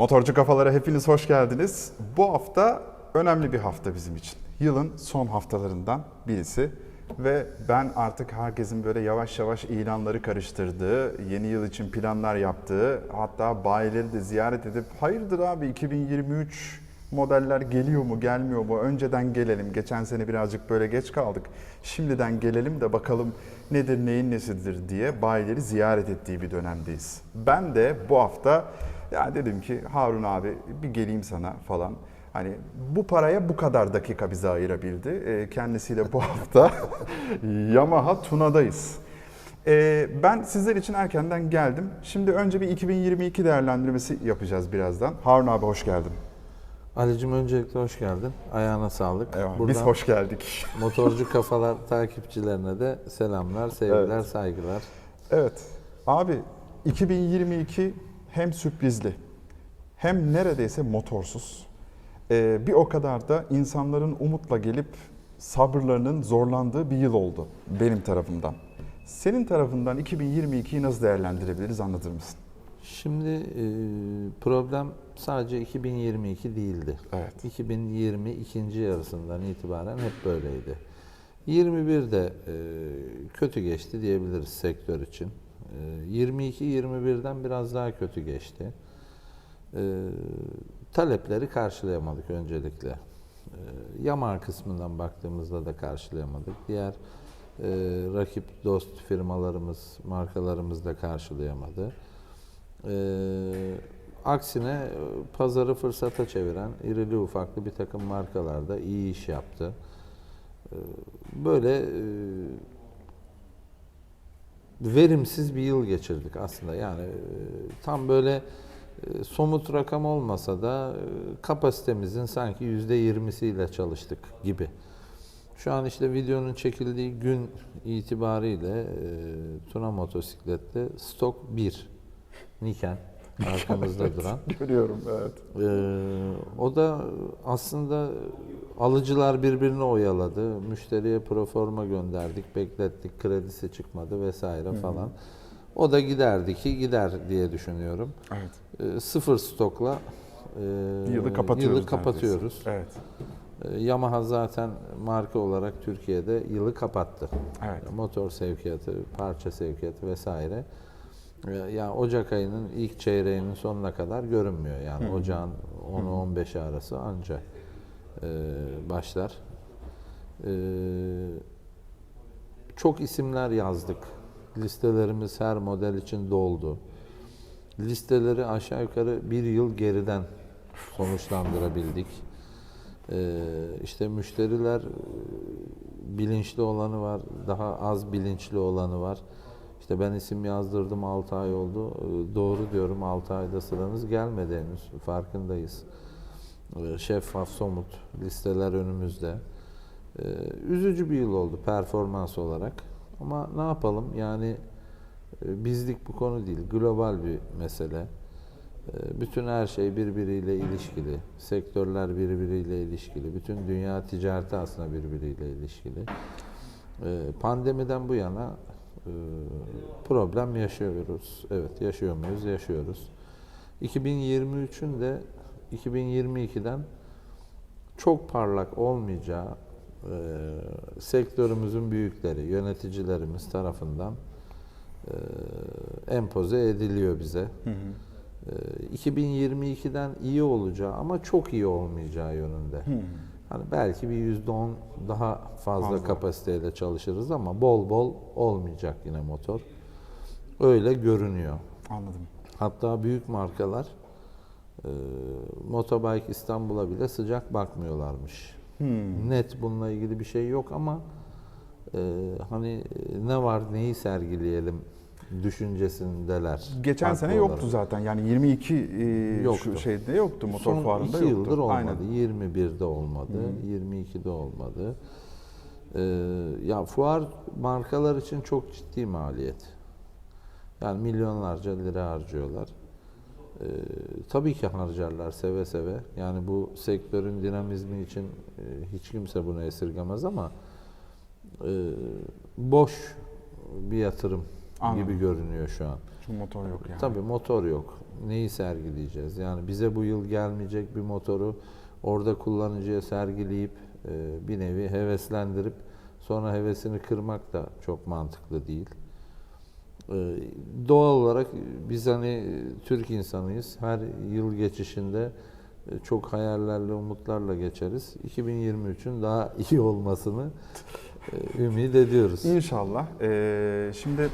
Motorcu kafalara hepiniz hoş geldiniz. Bu hafta önemli bir hafta bizim için. Yılın son haftalarından birisi ve ben artık herkesin böyle yavaş yavaş ilanları karıştırdığı, yeni yıl için planlar yaptığı, hatta bayileri de ziyaret edip hayırdır abi 2023 modeller geliyor mu gelmiyor mu önceden gelelim. Geçen sene birazcık böyle geç kaldık. Şimdiden gelelim de bakalım nedir neyin nesidir diye bayileri ziyaret ettiği bir dönemdeyiz. Ben de bu hafta ya dedim ki Harun abi bir geleyim sana falan. Hani bu paraya bu kadar dakika bize ayırabildi. Ee, Kendisiyle bu hafta Yamaha Tuna'dayız. Ee, Ben sizler için erkenden geldim. Şimdi önce bir 2022 değerlendirmesi yapacağız birazdan. Harun abi hoş geldin. Ali'cim öncelikle hoş geldin. Ayağına sağlık. Eyvallah. Buradan Biz hoş geldik. motorcu kafalar takipçilerine de selamlar, sevgiler, Evet. saygılar. Evet. Abi 2022 hem sürprizli hem neredeyse motorsuz. Ee, bir o kadar da insanların umutla gelip sabırlarının zorlandığı bir yıl oldu benim tarafımdan. Senin tarafından 2022'yi nasıl değerlendirebiliriz anlatır mısın? Şimdi e, problem sadece 2022 değildi. Evet. 2020 ikinci yarısından itibaren hep böyleydi. 21'de e, kötü geçti diyebiliriz sektör için. E, 22-21'den biraz daha kötü geçti. E, talepleri karşılayamadık öncelikle. E, Yamaha kısmından baktığımızda da karşılayamadık. Diğer e, rakip dost firmalarımız, markalarımız da karşılayamadı. Ee, aksine e, pazarı fırsata çeviren irili ufaklı bir takım markalar da iyi iş yaptı. Ee, böyle e, verimsiz bir yıl geçirdik aslında. Yani e, tam böyle e, somut rakam olmasa da e, kapasitemizin sanki yüzde yirmisiyle çalıştık gibi. Şu an işte videonun çekildiği gün itibariyle e, Tuna motosiklette stok 1 Niken arkamızda duran. Görüyorum evet. Ee, o da aslında alıcılar birbirini oyaladı. Müşteriye proforma gönderdik, beklettik, kredisi çıkmadı vesaire falan. O da giderdi ki gider diye düşünüyorum. Evet. Ee, sıfır stokla e, Yılı kapatıyoruz. yılı kapatıyoruz. neredeyse. Evet. Ee, Yamaha zaten marka olarak Türkiye'de yılı kapattı. Evet. Motor sevkiyatı, parça sevkiyatı vesaire. Ee, Yani Ocak ayının ilk çeyreğinin sonuna kadar görünmüyor. Yani ocağın 10'u 15'i arası anca e, başlar. Ee, çok isimler yazdık. Listelerimiz her model için doldu. Listeleri aşağı yukarı bir yıl geriden sonuçlandırabildik. Ee, işte müşteriler e, bilinçli olanı var, daha az bilinçli olanı var. İşte ben isim yazdırdım 6 ay oldu. Ee, Doğru diyorum 6 ayda sıranız gelmedi henüz. Farkındayız. Ee, Şeffaf, somut listeler önümüzde. Ee, Üzücü bir yıl oldu performans olarak. Ama ne yapalım yani e, bizlik bu konu değil. Global bir mesele. Bütün her şey birbiriyle ilişkili. Sektörler birbiriyle ilişkili. Bütün dünya ticareti aslında birbiriyle ilişkili. Pandemiden bu yana e, problem yaşıyoruz. Evet yaşıyor muyuz? Yaşıyoruz. 2023'ün de 2022'den çok parlak olmayacağı e, sektörümüzün büyükleri, yöneticilerimiz tarafından e, empoze ediliyor bize. Hı hı. E, 2022'den iyi olacağı ama çok iyi olmayacağı yönünde. Hı. Hani belki bir yüzde on daha fazla, Fazla. kapasiteyle çalışırız ama bol bol olmayacak yine motor. Öyle görünüyor. Anladım. Hatta büyük markalar e, Motobike İstanbul'a bile sıcak bakmıyorlarmış. Hmm. Net bununla ilgili bir şey yok ama e, hani ne var neyi sergileyelim düşüncesindeler. Geçen haklı sene olarak. yoktu zaten. Yani 22 e, Yoktu. şu şeyde yoktu motor Son fuarında iki yoktu. yıldır olmadı. Aynen. 21'de olmadı, 22'de olmadı. Ee, ya fuar markalar için çok ciddi maliyet. Yani milyonlarca lira harcıyorlar. Ee, tabii ki harcarlar seve seve. Yani bu sektörün dinamizmi için e, hiç kimse bunu esirgemez ama e, boş bir yatırım Anladım. gibi görünüyor şu an. Çünkü motor yok yani. Tabii motor yok. Neyi sergileyeceğiz? Yani bize bu yıl gelmeyecek bir motoru orada kullanıcıya sergileyip e, bir nevi heveslendirip sonra hevesini kırmak da çok mantıklı değil. E, Doğal olarak biz hani Türk insanıyız. Her yıl geçişinde çok hayallerle, umutlarla geçeriz. 2023'ün daha iyi olmasını e, ümit ediyoruz. İnşallah. Ee, şimdi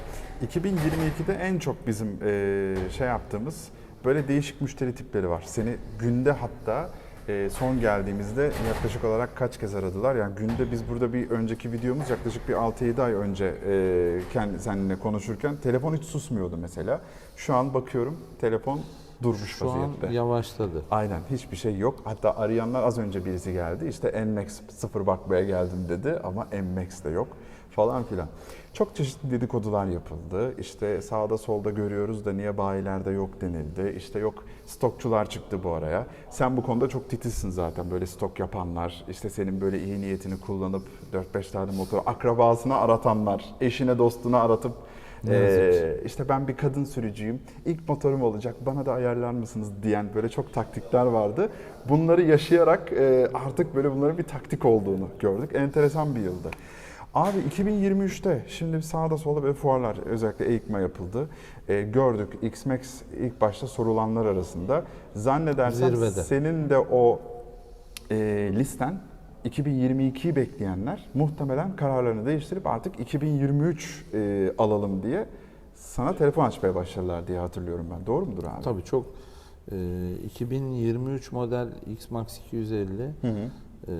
2022'de en çok bizim ee, şey yaptığımız böyle değişik müşteri tipleri var. Seni günde hatta ee, son geldiğimizde yaklaşık olarak kaç kez aradılar? Yani günde biz burada bir önceki videomuz yaklaşık bir 6-7 ay önce ee, kendi seninle konuşurken telefon hiç susmuyordu mesela. Şu an bakıyorum telefon durmuş Şu an vaziyette. yavaşladı. Aynen hiçbir şey yok. Hatta arayanlar az önce birisi geldi. İşte NMAX sıfır bakmaya geldim dedi ama NMAX de yok falan filan. Çok çeşitli dedikodular yapıldı. İşte sağda solda görüyoruz da niye bayilerde yok denildi. İşte yok stokçular çıktı bu araya. Sen bu konuda çok titizsin zaten böyle stok yapanlar. işte senin böyle iyi niyetini kullanıp 4-5 tane motor akrabasına aratanlar. Eşine dostuna aratıp. Ee, işte ben bir kadın sürücüyüm, ilk motorum olacak, bana da ayarlar mısınız diyen böyle çok taktikler vardı. Bunları yaşayarak e, artık böyle bunların bir taktik olduğunu gördük. Enteresan bir yıldı. Abi 2023'te şimdi sağda solda böyle fuarlar özellikle EICMA yapıldı. E, gördük X-Max ilk başta sorulanlar arasında. Zannedersem Zirvede. senin de o e, listen 2022'yi bekleyenler muhtemelen kararlarını değiştirip artık 2023 e, alalım diye sana telefon açmaya başladılar diye hatırlıyorum ben. Doğru mudur abi? Tabii çok e, 2023 model X-Max 250 Hı hı. e,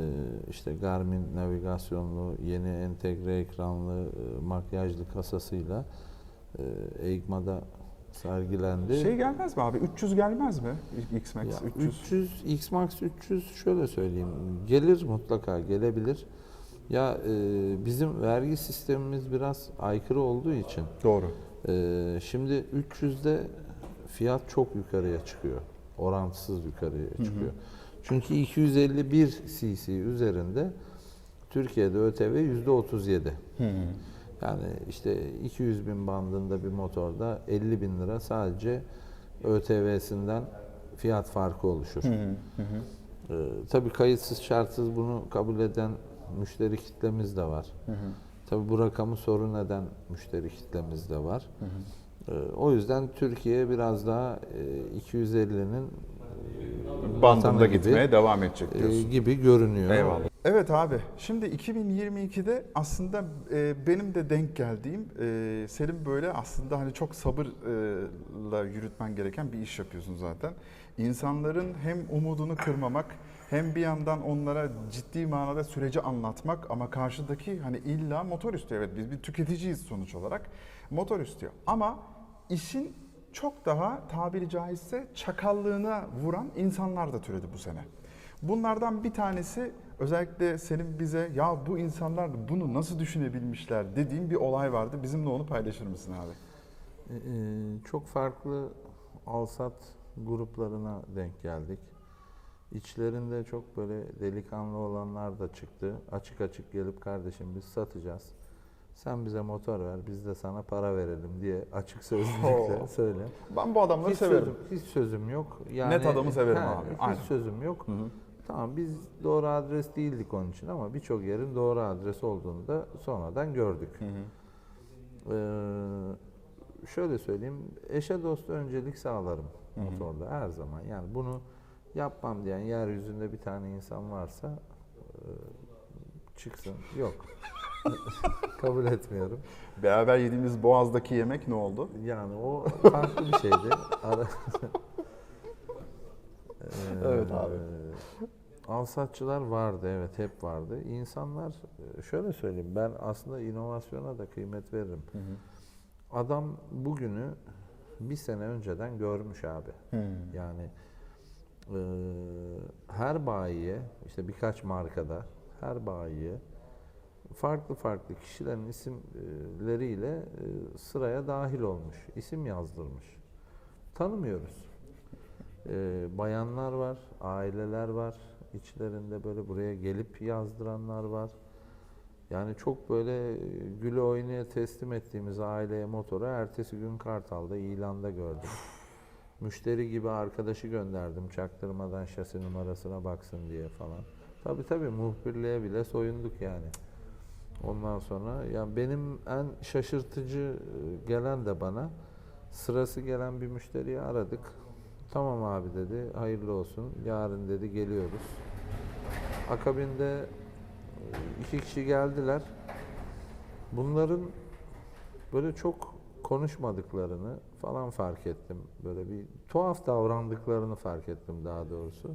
işte Garmin navigasyonlu, yeni entegre ekranlı, e, makyajlı kasasıyla e, EICMA'da sergilendi. Şey gelmez mi abi? 300 gelmez mi? X-Max Ya 300. 300 X-Max 300 şöyle söyleyeyim gelir mutlaka gelebilir. Ya e, bizim vergi sistemimiz biraz aykırı olduğu için Doğru. e, şimdi 300'de fiyat çok yukarıya çıkıyor. Orantısız yukarıya çıkıyor. Çünkü 251 cc üzerinde Türkiye'de ÖTV yüzde 37. Yani işte 200 bin bandında bir motorda 50 bin lira sadece ÖTV'sinden fiyat farkı oluşur. Ee, tabii kayıtsız şartsız bunu kabul eden müşteri kitlemiz de var. Tabii bu rakamı sorun eden müşteri kitlemiz de var. Ee, o yüzden Türkiye biraz daha e, 250'nin Bandında vatanı gibi, gitmeye devam edecek e, diyorsun. gibi görünüyor. Eyvallah. Evet abi, şimdi 2022'de aslında e, benim de denk geldiğim, e, senin böyle aslında hani çok sabırla yürütmen gereken bir iş yapıyorsun zaten. İnsanların hem umudunu kırmamak, hem bir yandan onlara ciddi manada süreci anlatmak ama karşıdaki hani illa motor istiyor. Evet biz bir tüketiciyiz sonuç olarak. Motor istiyor. Ama işin çok daha tabiri caizse çakallığına vuran insanlar da türedi bu sene. Bunlardan bir tanesi özellikle senin bize ya bu insanlar bunu nasıl düşünebilmişler dediğin bir olay vardı. Bizimle onu paylaşır mısın abi? Ee, çok farklı alsat gruplarına denk geldik. İçlerinde çok böyle delikanlı olanlar da çıktı. Açık açık gelip kardeşim biz satacağız. Sen bize motor ver, biz de sana para verelim diye açık sözlülükle söyle. Ben bu adamları Hiç severim. sözüm, hiç sözüm yok. Yani, Net adamı severim He, abi, Hiç aynen. sözüm yok. Hı hı. Tamam biz doğru adres değildik onun için ama birçok yerin doğru adres olduğunu da sonradan gördük. Hı hı. Ee, şöyle söyleyeyim, eşe dosta öncelik sağlarım motorda her zaman. Yani bunu yapmam diyen yeryüzünde bir tane insan varsa e, çıksın. Yok. Kabul etmiyorum. Beraber yediğimiz Boğaz'daki yemek ne oldu? Yani o farklı bir şeydi. Ara- Ee, Evet abi. Alsatçılar vardı evet hep vardı. İnsanlar e, şöyle söyleyeyim ben aslında inovasyona da kıymet veririm. Adam bugünü bir sene önceden görmüş abi. Yani e, her bayiye işte birkaç markada her bayiye farklı farklı kişilerin isimleriyle e, sıraya dahil olmuş. isim yazdırmış. Tanımıyoruz. E, bayanlar var, aileler var. İçlerinde böyle buraya gelip yazdıranlar var. Yani çok böyle e, güle oynaya teslim ettiğimiz aileye motoru ertesi gün Kartal'da ilanda gördüm. Müşteri gibi arkadaşı gönderdim çaktırmadan şasi numarasına baksın diye falan. Tabii tabii muhbirliğe bile soyunduk yani. Ondan sonra yani benim en şaşırtıcı e, gelen de bana sırası gelen bir müşteriyi aradık. Tamam abi dedi hayırlı olsun yarın dedi geliyoruz. Akabinde e, iki kişi geldiler. Bunların böyle çok konuşmadıklarını falan fark ettim. Böyle bir tuhaf davrandıklarını fark ettim daha doğrusu.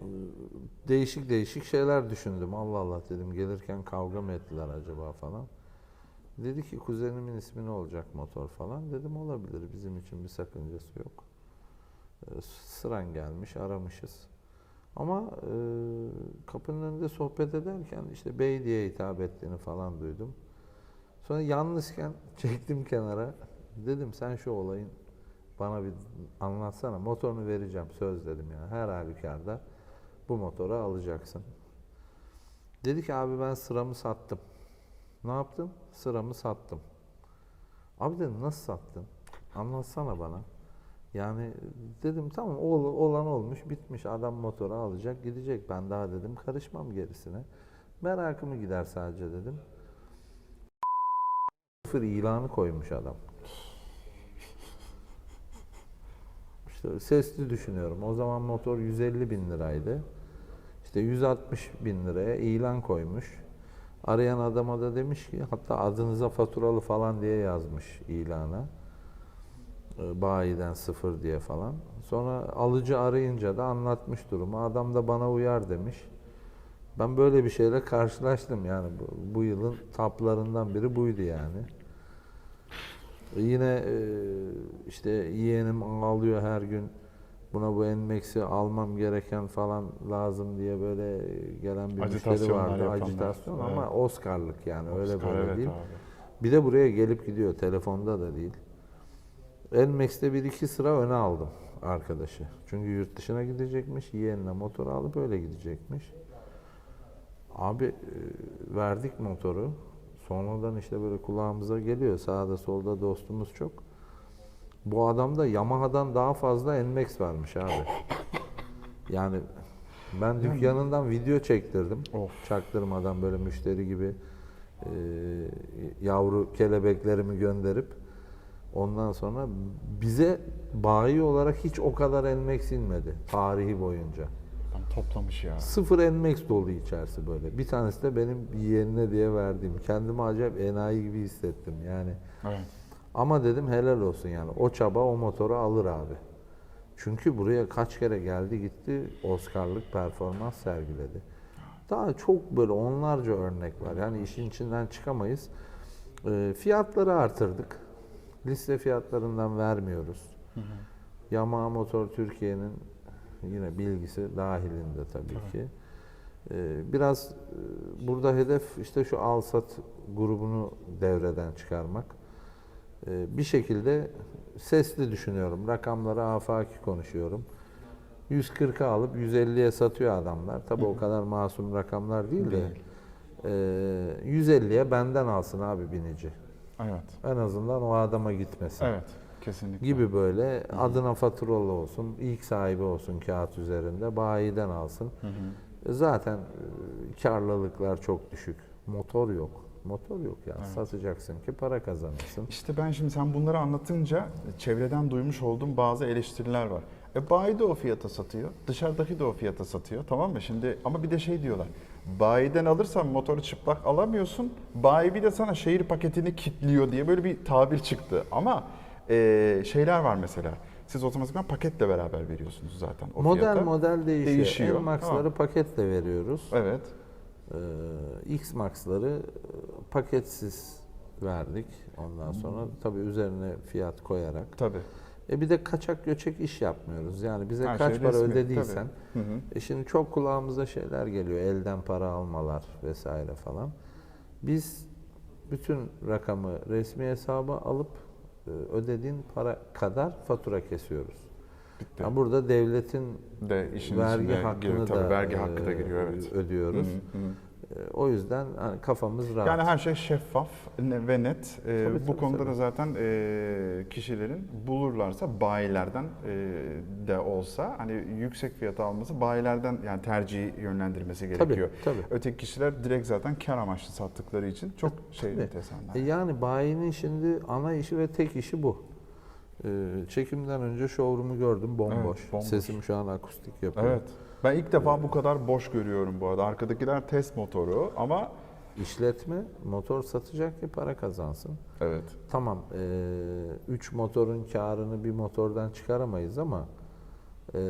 Ee, Değişik değişik şeyler düşündüm. Allah Allah dedim gelirken kavga mı ettiler acaba falan. Dedi ki kuzenimin ismi ne olacak motor falan. Dedim olabilir bizim için bir sakıncası yok. Ee, Sıran gelmiş aramışız. Ama e, kapının önünde sohbet ederken işte bey diye hitap ettiğini falan duydum. Sonra yalnızken çektim kenara. Dedim sen şu olayın bana bir anlatsana. Motorunu vereceğim söz dedim yani. Her halükarda bu motoru alacaksın. Dedi ki abi ben sıramı sattım. Ne yaptım? Sıramı sattım. Abi dedim nasıl sattın? Anlatsana bana. Yani dedim tamam ol- olan olmuş bitmiş adam motoru alacak gidecek ben daha dedim karışmam gerisine. Merakımı gider sadece dedim. Sıfır ilanı koymuş adam. İşte sesli düşünüyorum. O zaman motor 150 bin liraydı. İşte 160 bin liraya ilan koymuş. Arayan adama da demiş ki hatta adınıza faturalı falan diye yazmış ilana. E, bayiden sıfır diye falan. Sonra alıcı arayınca da anlatmış durumu. Adam da bana uyar demiş. Ben böyle bir şeyle karşılaştım yani bu, bu yılın taplarından biri buydu yani. E, Yine e, işte yeğenim ağlıyor her gün buna bu Enmex'i almam gereken falan lazım diye böyle gelen bir müşteri vardı. Acitasyon Evet. ama Oscar'lık yani öyle Oscar, böyle evet değil. abi. Bir de buraya gelip gidiyor. Telefonda da değil. Enmex'te bir iki sıra öne aldım arkadaşı. Çünkü yurt dışına gidecekmiş. Yeğenine motoru alıp öyle gidecekmiş. Abi e, verdik motoru. Sonradan işte böyle kulağımıza geliyor. Sağda solda dostumuz çok. Bu adamda Yamaha'dan daha fazla Enmex varmış abi. Yani ben dükkanından video çektirdim. Of. Çaktırmadan böyle müşteri gibi e, yavru kelebeklerimi gönderip ondan sonra bize bayi olarak hiç o kadar Enmex inmedi tarihi boyunca. Tam toplamış ya. Sıfır Enmex dolu içerisi böyle. Bir tanesi de benim yeğenine diye verdiğim. Kendimi acayip enayi gibi hissettim yani. Evet. Ama dedim helal olsun yani. O çaba o motoru alır abi. Çünkü buraya kaç kere geldi gitti Oscar'lık performans sergiledi. Daha çok böyle onlarca örnek var. Yani işin içinden çıkamayız. Ee, fiyatları artırdık. Liste fiyatlarından vermiyoruz. Yamaha Motor Türkiye'nin yine bilgisi dahilinde tabii ki. Ee, biraz e, burada hedef işte şu Alsat grubunu devreden çıkarmak. Ee, bir şekilde sesli düşünüyorum. Rakamları afaki konuşuyorum. 140'a alıp 150'ye satıyor adamlar. Tabii o kadar masum rakamlar değil de. E, 150'ye benden alsın abi binici. Evet. En azından o adama gitmesin. Evet. Kesinlikle. Gibi böyle adına faturalı olsun, ilk sahibi olsun kağıt üzerinde, bayiden alsın. E, Zaten e, karlılıklar çok düşük. Motor yok. Motor yok ya. Satacaksın ki para kazanırsın. İşte ben şimdi sen bunları anlatınca çevreden duymuş olduğum bazı eleştiriler var. E bayi de o fiyata satıyor, dışarıdaki de o fiyata satıyor tamam mı? Şimdi ama bir de şey diyorlar. Bayiden alırsan motoru çıplak alamıyorsun. Bayi bir de sana şehir paketini kitliyor diye böyle bir tabir çıktı. Ama e, şeyler var mesela. Siz otomatikman paketle beraber veriyorsunuz zaten o model fiyata. model değişiyor. Değişiyor. N-Max'ları Tamam. paketle veriyoruz. Evet. Ee, X-Max'ları e, paketsiz verdik. Ondan sonra tabii üzerine fiyat koyarak. Tabii. E bir de kaçak göçek iş yapmıyoruz. Yani bize Her kaç şey para resmi, ödediysen. tabii. Hı hı. E şimdi çok kulağımıza şeyler geliyor. Elden para almalar vesaire falan. Biz bütün rakamı resmi hesaba alıp e, ödediğin para kadar fatura kesiyoruz. Bitti. Yani burada devletin De işin vergi içine hakkını giriyor. Tabii da vergi e, hakkı da giriyor evet. ödüyoruz. Hı hı. E, o yüzden hani kafamız rahat. Yani her şey şeffaf ve net. Ee, Tabii, bu tabii, konuda tabii. da zaten e, kişilerin bulurlarsa bayilerden e, de olsa hani yüksek fiyata alması bayilerden yani tercihi yönlendirmesi Tabii, gerekiyor. tabii. Öteki kişiler direkt zaten kar amaçlı sattıkları için çok şey Tabii. enteresanlar. E yani bayinin şimdi ana işi ve tek işi bu. E, çekimden önce showroom'u gördüm bomboş. Evet, bomboş. Sesim şu an akustik yapıyor. Evet. Ben ilk defa bu kadar boş görüyorum bu arada. Arkadakiler test motoru ama İşletme motor satacak ki para kazansın. evet. Tamam 3 motorun karını bir motordan çıkaramayız ama e,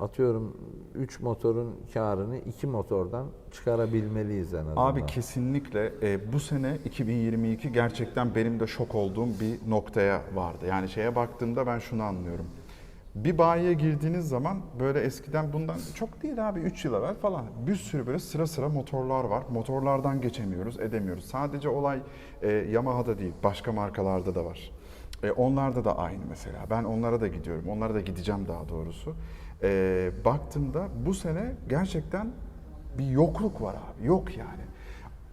atıyorum 3 motorun karını 2 motordan çıkarabilmeliyiz en azından. Abi kesinlikle e, bu sene 2022 gerçekten benim de şok olduğum bir noktaya vardı. Yani şeye baktığımda ben şunu anlıyorum. Bir bayiye girdiğiniz zaman böyle eskiden bundan çok değil abi 3 yıl evvel falan bir sürü böyle sıra sıra motorlar var. Motorlardan geçemiyoruz, edemiyoruz. Sadece olay e, Yamaha'da değil, başka markalarda da var. E, onlarda da aynı mesela. Ben onlara da gidiyorum. Onlara da gideceğim daha doğrusu. E, baktığımda bu sene gerçekten bir yokluk var abi. Yok yani.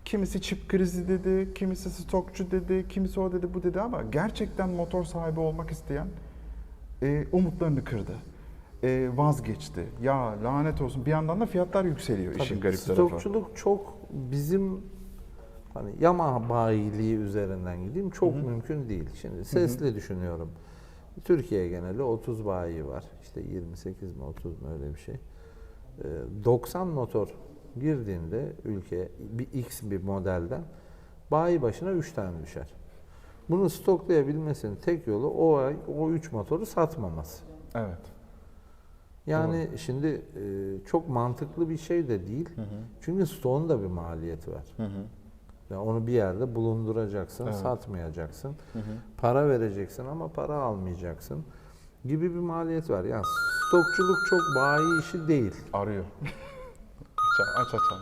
Kimisi çip krizi dedi, kimisi stokçu dedi, kimisi o dedi, bu dedi ama gerçekten motor sahibi olmak isteyen e, umutlarını kırdı. E, vazgeçti. Ya lanet olsun. Bir yandan da fiyatlar yükseliyor işin Tabii, garip tarafı. Stokçuluk çok bizim hani Yamaha bayiliği üzerinden gideyim çok mümkün değil. Şimdi sesli düşünüyorum. Türkiye geneli 30 bayi var. İşte 28 mi 30 mu öyle bir şey. Ee, 90 motor girdiğinde ülkeye bir X bir modelden bayi başına 3 tane düşer. Bunu stoklayabilmesinin tek yolu o ay o 3 motoru satmaması. Evet. Yani şimdi e, çok mantıklı bir şey de değil. Çünkü stoğun da bir maliyeti var. Yani onu bir yerde bulunduracaksın, Evet. satmayacaksın. Para vereceksin ama para almayacaksın gibi bir maliyet var. Yani stokçuluk çok bayi işi değil. Arıyor. aç aç aç.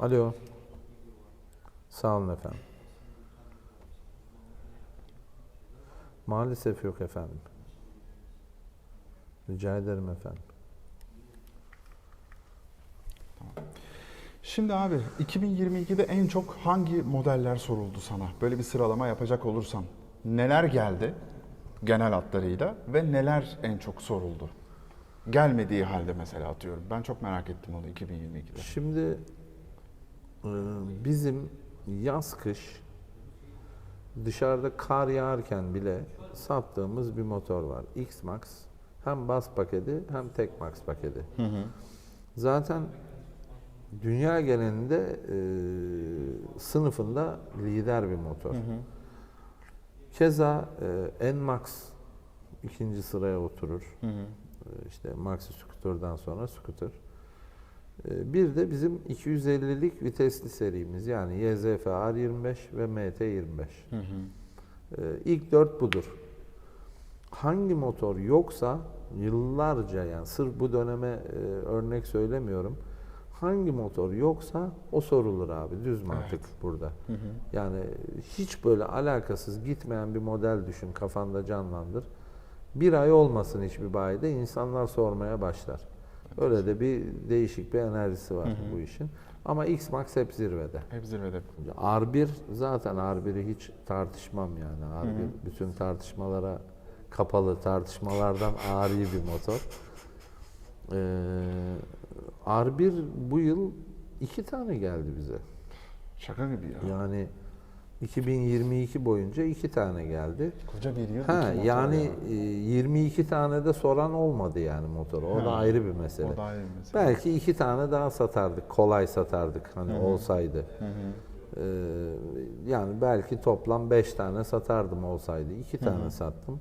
Alo. Sağ olun efendim. Maalesef yok efendim. Rica ederim efendim. Şimdi abi 2022'de en çok hangi modeller soruldu sana? Böyle bir sıralama yapacak olursan neler geldi genel hatlarıyla ve neler en çok soruldu? Gelmediği halde mesela atıyorum. Ben çok merak ettim onu 2022'de. Şimdi e, bizim yaz kış dışarıda kar yağarken bile sattığımız bir motor var. X-Max. Hem bas paketi hem tek max paketi. Zaten dünya genelinde e, sınıfında lider bir motor. Keza e, N-Max ikinci sıraya oturur. E, İşte Maxi Scooter'dan sonra Scooter. E, Bir de bizim 250'lik vitesli serimiz yani YZF R25 ve MT25. E, İlk dört budur. Hangi motor yoksa yıllarca yani sırf bu döneme e, örnek söylemiyorum. Hangi motor yoksa o sorulur abi. Düz mantık burada. Yani hiç böyle alakasız gitmeyen bir model düşün kafanda canlandır. Bir ay olmasın hiçbir bayide insanlar sormaya başlar. Öyle de bir değişik bir enerjisi var bu işin. Ama X-Max hep zirvede. Hep zirvede. R1 zaten R1'i hiç tartışmam yani. R1 bütün tartışmalara kapalı tartışmalardan ari bir motor. Ee, R1 bu yıl iki tane geldi bize. Şaka gibi ya. Yani 2022 boyunca iki tane geldi. Koca bir yıl. Ha yani ya. e, 22 tane de soran olmadı yani motoru. O da Ha, ayrı bir mesele. O da ayrı bir mesele. Belki iki tane daha satardık, kolay satardık hani olsaydı. Ee, yani belki toplam beş tane satardım olsaydı. iki tane sattım.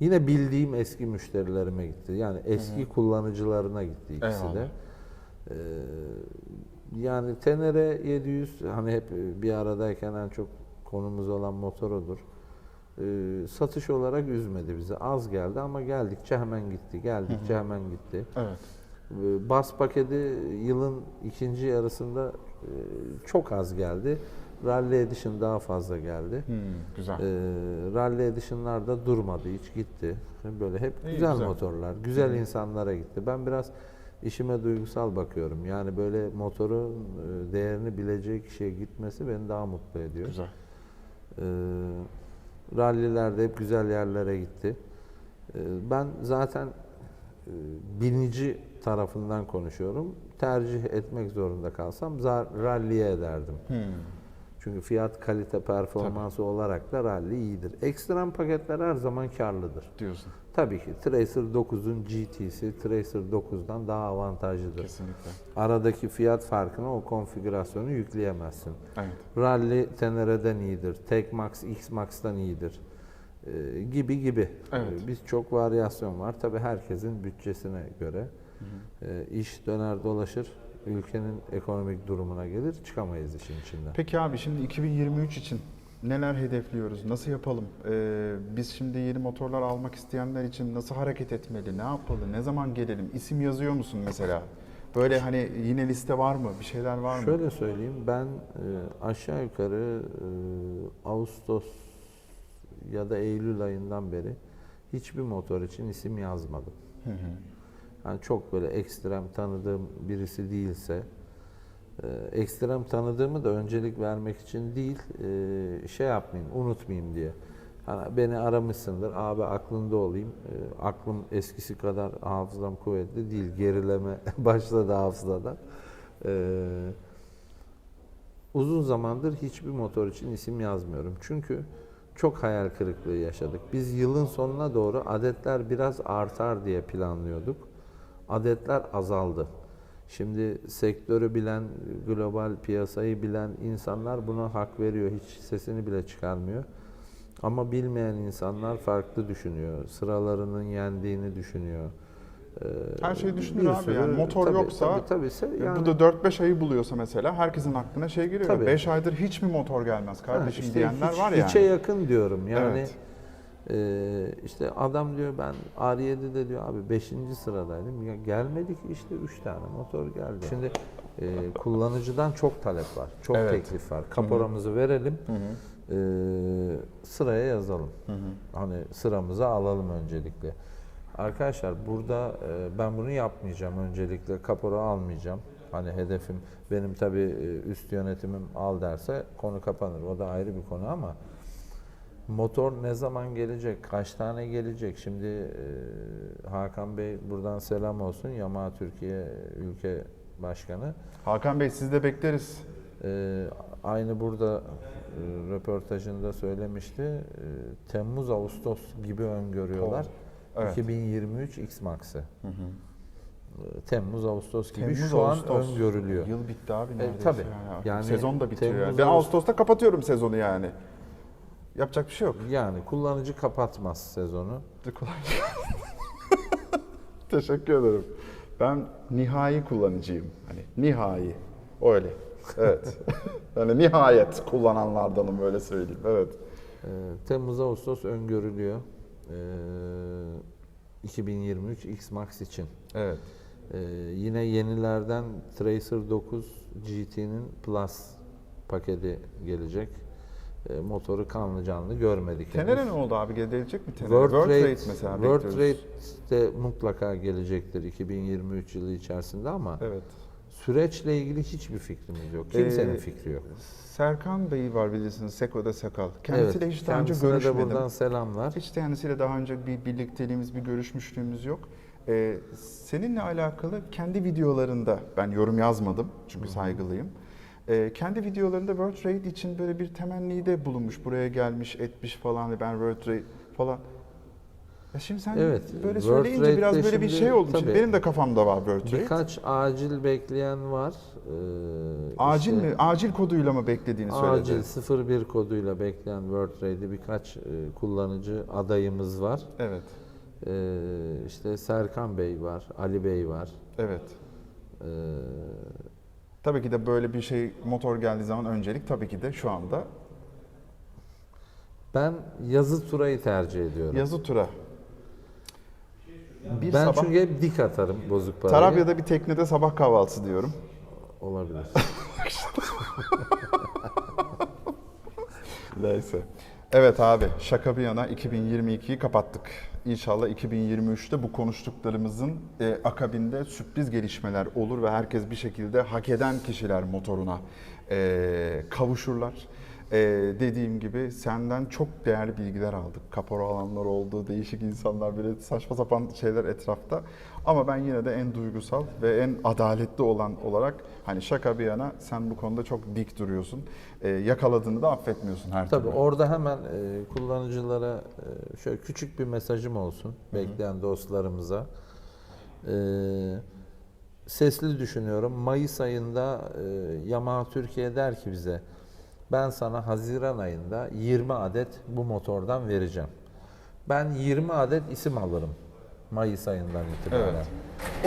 Yine bildiğim eski müşterilerime gitti. Yani eski kullanıcılarına gitti ikisi de. Ee, yani Tenere 700 hani hep bir aradayken en çok konumuz olan motor odur. Ee, satış olarak üzmedi bizi. Az geldi ama geldikçe hemen gitti. Geldikçe hemen gitti. Evet. Ee, Bas paketi yılın ikinci yarısında e, çok az geldi. Rally Edition daha fazla geldi. Hmm, güzel. Ee, Rally Edition'lar da durmadı hiç gitti. Böyle hep İyi, güzel, güzel. motorlar, güzel insanlara gitti. Ben biraz işime duygusal bakıyorum. Yani böyle motorun e, değerini bileceği kişiye gitmesi beni daha mutlu ediyor. Güzel. Ee, rallilerde hep güzel yerlere gitti. Ee, ben zaten e, binici tarafından konuşuyorum. Tercih etmek zorunda kalsam ralliye ederdim. Hmm. Çünkü fiyat kalite performansı olarak da rally iyidir. Ekstrem paketler her zaman karlıdır. Diyorsun. Tabii ki Tracer 9'un GT'si Tracer 9'dan daha avantajlıdır. Kesinlikle. Aradaki fiyat farkını o konfigürasyonu yükleyemezsin. Evet. Rally Tenere'den iyidir, Tek Max X Max'tan iyidir Ee, gibi gibi. Evet. Ee, Biz çok varyasyon var. Tabii herkesin bütçesine göre Ee, iş döner dolaşır. Ülkenin ekonomik durumuna gelir, çıkamayız işin içinden. Peki abi şimdi 2023 için neler hedefliyoruz? Nasıl yapalım? Ee, biz şimdi yeni motorlar almak isteyenler için nasıl hareket etmeli? Ne yapmalı? Ne zaman gelelim? İsim yazıyor musun mesela? Böyle hani yine liste var mı? Bir şeyler var mı? Şöyle söyleyeyim, ben e, aşağı yukarı e, Ağustos ya da Eylül ayından beri hiçbir motor için isim yazmadım. Hı hı. Yani çok böyle ekstrem tanıdığım birisi değilse, ekstrem tanıdığımı da öncelik vermek için değil, e, şey yapmayayım, unutmayayım diye. Hani beni aramışsındır, abi aklında olayım. E, aklım eskisi kadar hafızam kuvvetli değil, gerileme başladı hafızada. E, uzun zamandır hiçbir motor için isim yazmıyorum. Çünkü çok hayal kırıklığı yaşadık. Biz yılın sonuna doğru adetler biraz artar diye planlıyorduk. Adetler azaldı. Şimdi sektörü bilen, global piyasayı bilen insanlar buna hak veriyor. Hiç sesini bile çıkarmıyor. Ama bilmeyen insanlar farklı düşünüyor. Sıralarının yendiğini düşünüyor. Ee, Her şey düşünür abi sürü- yani. Motor tabii, yoksa tabii, tabii, yani- bu da 4-5 ayı buluyorsa mesela herkesin aklına şey geliyor. Tabii. 5 aydır hiç mi motor gelmez Ha, kardeşim işte diyenler hiç- var yani. Hiçe yakın diyorum. Yani Evet. E, işte adam diyor ben R7'de diyor abi 5. sıradaydım. Ya gelmedi ki işte 3 tane motor geldi. Şimdi e, kullanıcıdan çok talep var. Çok Evet. teklif var. Kaporamızı verelim. Hı hı. e, sıraya yazalım. Hı hı. Hani sıramızı alalım öncelikle. Arkadaşlar burada e, ben bunu yapmayacağım öncelikle kapora almayacağım. Hani hedefim benim tabii e, üst yönetimim al derse konu kapanır. O da ayrı bir konu ama motor ne zaman gelecek, kaç tane gelecek? Şimdi e, Hakan Bey buradan selam olsun. Yamaha Türkiye ülke başkanı. Hakan Bey siz de bekleriz. Ee, aynı burada e, röportajında söylemişti. E, Temmuz Ağustos gibi öngörüyorlar. Evet. 2023 X Max'ı. Hı hı. E, Temmuz Ağustos gibi Temmuz, şu Ağustos. an öngörülüyor. Yıl bitti abi E, neredeyse. tabii. Yani, Yani Sezon da bitiyor. Temmuz, yani. Ben Ağustos- Ağustos'ta kapatıyorum sezonu yani. Yapacak bir şey yok. Yani kullanıcı kapatmaz sezonu. Kolay. Teşekkür ederim. Ben nihai kullanıcıyım. Hani nihai. Öyle. Evet. yani nihayet kullananlardanım öyle söyleyeyim. Evet. E, Temmuz Ağustos öngörülüyor. E, 2023 X Max için. Evet. Ee, yine yenilerden Tracer 9 GT'nin Plus paketi gelecek. Ee, motoru kanlı canlı görmedik Tenere ne oldu abi? Gelecek mi Tenere? World, Rate, mesela World bekliyoruz. Rate de mutlaka gelecektir 2023 yılı içerisinde ama Evet. süreçle ilgili hiçbir fikrimiz yok. Kimsenin Ee, fikri yok. Serkan Bey var bilirsiniz. Seko'da Sakal. Kendisiyle hiç daha önce kendisine de görüşmedim. buradan selamlar. Hiç kendisiyle daha önce bir birlikteliğimiz, bir görüşmüşlüğümüz yok. Ee, seninle alakalı kendi videolarında, ben yorum yazmadım çünkü saygılıyım. Ee, kendi videolarında World Trade için böyle bir temennide bulunmuş, buraya gelmiş, etmiş falan ben World Trade falan. Ya şimdi sen Evet, böyle World söyleyince biraz Trade'de böyle bir şimdi şey oldu. Şimdi tabii benim de kafamda var World Trade. Birkaç acil bekleyen var. Ee, Acil işte- mi? Acil koduyla mı beklediğini söyledi? Acil 01 koduyla bekleyen World Trade'de birkaç e, kullanıcı adayımız var. Evet. Ee, işte Serkan Bey var, Ali Bey var. Evet. Ee, Tabii ki de böyle bir şey motor geldiği zaman öncelik tabii ki de şu anda ben yazı turayı tercih ediyorum. yazı tura. Bir ben sabah çünkü hep dik atarım bozuk parayı. Tarabya'da bir teknede sabah kahvaltısı diyorum. Olabilir. Neyse. Evet abi şaka bir yana 2022'yi kapattık. İnşallah 2023'te bu konuştuklarımızın e, akabinde sürpriz gelişmeler olur ve herkes bir şekilde hak eden kişiler motoruna e, kavuşurlar. E, dediğim gibi senden çok değerli bilgiler aldık. Kapora alanlar oldu, değişik insanlar böyle saçma sapan şeyler etrafta. Ama ben yine de en duygusal ve en adaletli olan olarak hani şaka bir yana sen bu konuda çok dik duruyorsun. E, yakaladığını da affetmiyorsun her Tabii türlü. orada hemen e, kullanıcılara e, şöyle küçük bir mesajım olsun bekleyen dostlarımıza. E, sesli düşünüyorum. Mayıs ayında e, Yamaha Türkiye der ki bize ben sana Haziran ayında 20 adet bu motordan vereceğim. Ben 20 adet isim alırım Mayıs ayından itibaren. Evet.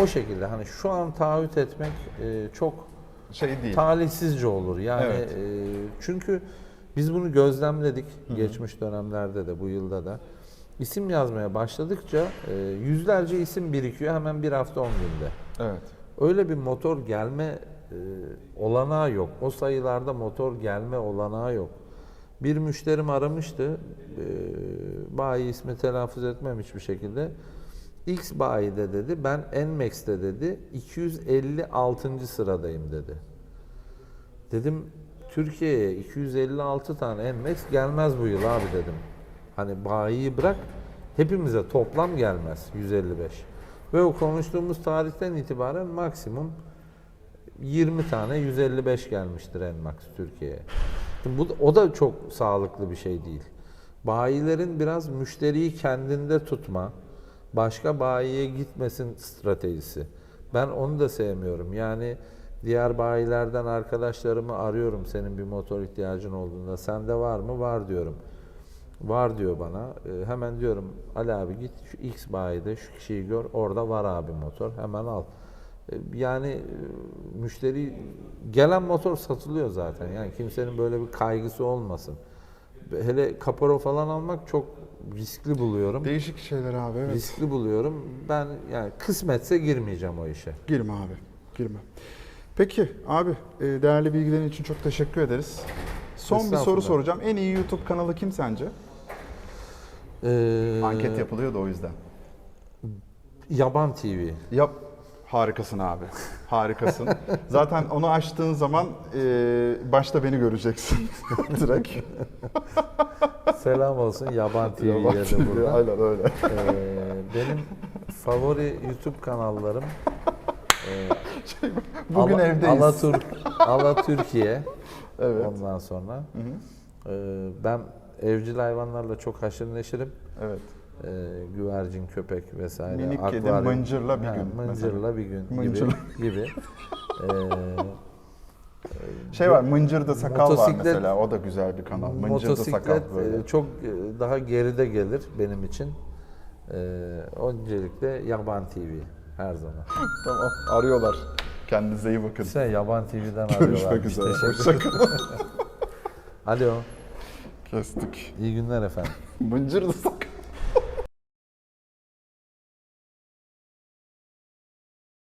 O şekilde hani şu an taahhüt etmek e, çok Şey değil. talihsizce olur. Yani Evet. e, çünkü biz bunu gözlemledik geçmiş dönemlerde de bu yılda da. İsim yazmaya başladıkça e, yüzlerce isim birikiyor hemen bir hafta 10 günde. Evet. Öyle bir motor gelme e, olanağı yok. O sayılarda motor gelme olanağı yok. Bir müşterim aramıştı. E, bayi ismi telaffuz etmem hiçbir şekilde. X bayide dedi. Ben Nmax'te dedi. 256. sıradayım dedi. Dedim Türkiye'ye 256 tane Nmax gelmez bu yıl abi dedim. Hani bayiyi bırak hepimize toplam gelmez 155. Ve o konuştuğumuz tarihten itibaren maksimum 20 tane 155 gelmiştir Nmax Türkiye'ye. Bu, o da çok sağlıklı bir şey değil. Bayilerin biraz müşteriyi kendinde tutma, başka bayiye gitmesin stratejisi. Ben onu da sevmiyorum. Yani diğer bayilerden arkadaşlarımı arıyorum senin bir motor ihtiyacın olduğunda. Sende var mı? Var diyorum. Var diyor bana. Ee, hemen diyorum Ali abi git şu X bayide şu kişiyi gör. Orada var abi motor. Hemen al. Ee, Yani e, müşteri gelen motor satılıyor zaten. Yani kimsenin böyle bir kaygısı olmasın. Hele kaporo falan almak çok riskli buluyorum. Değişik şeyler abi evet. Riskli buluyorum. Ben yani kısmetse girmeyeceğim o işe. Girme abi. Girme. Peki abi e, değerli bilgilerin için çok teşekkür ederiz. Son bir soru soracağım. En iyi YouTube kanalı kim sence? Ee, Anket yapılıyor da o yüzden. Yaban TV. Yap. Harikasın abi. Harikasın. Zaten onu açtığın zaman e, başta beni göreceksin. Direkt. Selam olsun Yaban TV'ye de TV, buradan. Aynen öyle. Ee, benim favori YouTube kanallarım e, Bugün Ala- evdeyiz. Alatur, Ala Türkiye. Evet. Ondan sonra e, ben evcil hayvanlarla çok haşır neşirim. Evet. E, güvercin, köpek vesaire. Minik kedi, akvaryum. mıncırla bir Ha, gün Mıncırla bir gün Mıncırla. gibi. gibi. E, Şey var, Mıncır'da sakal var mesela. O da güzel bir kanal. Mıncır'da sakal böyle. e, çok e, daha geride gelir benim için. E, öncelikle Yaban TV her zaman. Tamam. Arıyorlar. Kendinize iyi bakın. Sen Yaban TV'den arıyorlar. Görüşmek üzere. Hoşçakalın. Alo. Kestik. İyi günler efendim. Mıncır'da sakal.